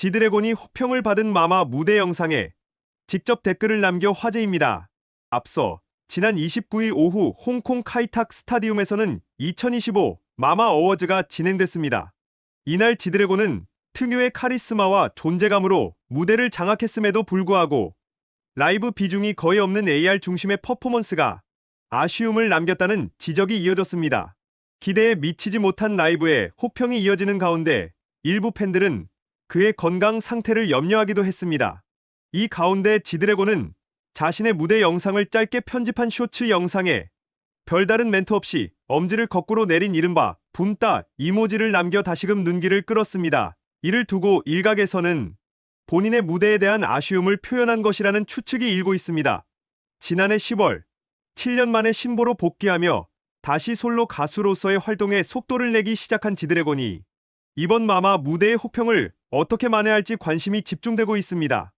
지드래곤이 호평을 받은 마마 무대 영상에 직접 댓글을 남겨 화제입니다. 앞서 지난 29일 오후 홍콩 카이탁 스타디움에서는 2025 마마 어워즈가 진행됐습니다. 이날 지드래곤은 특유의 카리스마와 존재감으로 무대를 장악했음에도 불구하고 라이브 비중이 거의 없는 AR 중심의 퍼포먼스가 아쉬움을 남겼다는 지적이 이어졌습니다. 기대에 미치지 못한 라이브에 호평이 이어지는 가운데 일부 팬들은 그의 건강 상태를 염려하기도 했습니다. 이 가운데 지드래곤은 자신의 무대 영상을 짧게 편집한 쇼츠 영상에 별다른 멘트 없이 엄지를 거꾸로 내린 이른바 붐따 이모지를 남겨 다시금 눈길을 끌었습니다. 이를 두고 일각에서는 본인의 무대에 대한 아쉬움을 표현한 것이라는 추측이 일고 있습니다. 지난해 10월 7년 만에 신보로 복귀하며 다시 솔로 가수로서의 활동에 속도를 내기 시작한 지드래곤이 이번 마마 무대의 호평을 어떻게 만회할지 관심이 집중되고 있습니다.